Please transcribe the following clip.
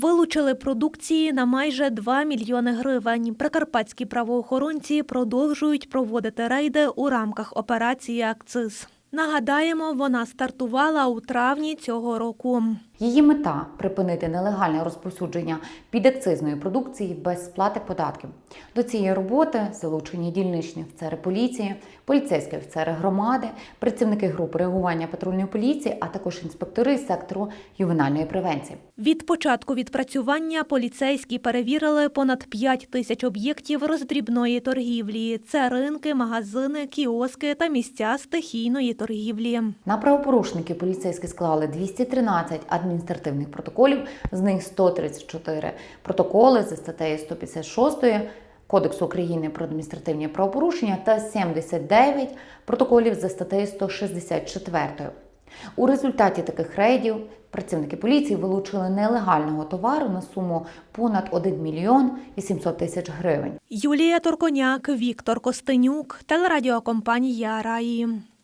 Вилучили продукції на майже 2 мільйони гривень. Прикарпатські правоохоронці продовжують проводити рейди у рамках операції Акциз. Нагадаємо, вона стартувала у травні цього року. Її мета припинити нелегальне розповсюдження підакцизної продукції без сплати податків. До цієї роботи залучені дільничні офіцери поліції, поліцейські офіцери громади, працівники групи реагування патрульної поліції, а також інспектори сектору ювенальної превенції. Від початку відпрацювання поліцейські перевірили понад 5 тисяч об'єктів роздрібної торгівлі. Це ринки, магазини, кіоски та місця стихійної торгівлі. На правопорушників поліцейські склали 213 адміністративних протоколів, з них 134 протоколи за статтею 156 Кодексу України про адміністративні правопорушення та 79 протоколів за статтею 164. У результаті таких рейдів працівники поліції вилучили нелегального товару на суму понад 1 мільйон 800 тисяч гривень. Юлія Торконяк, Віктор Костенюк, телерадіокомпанія Раї.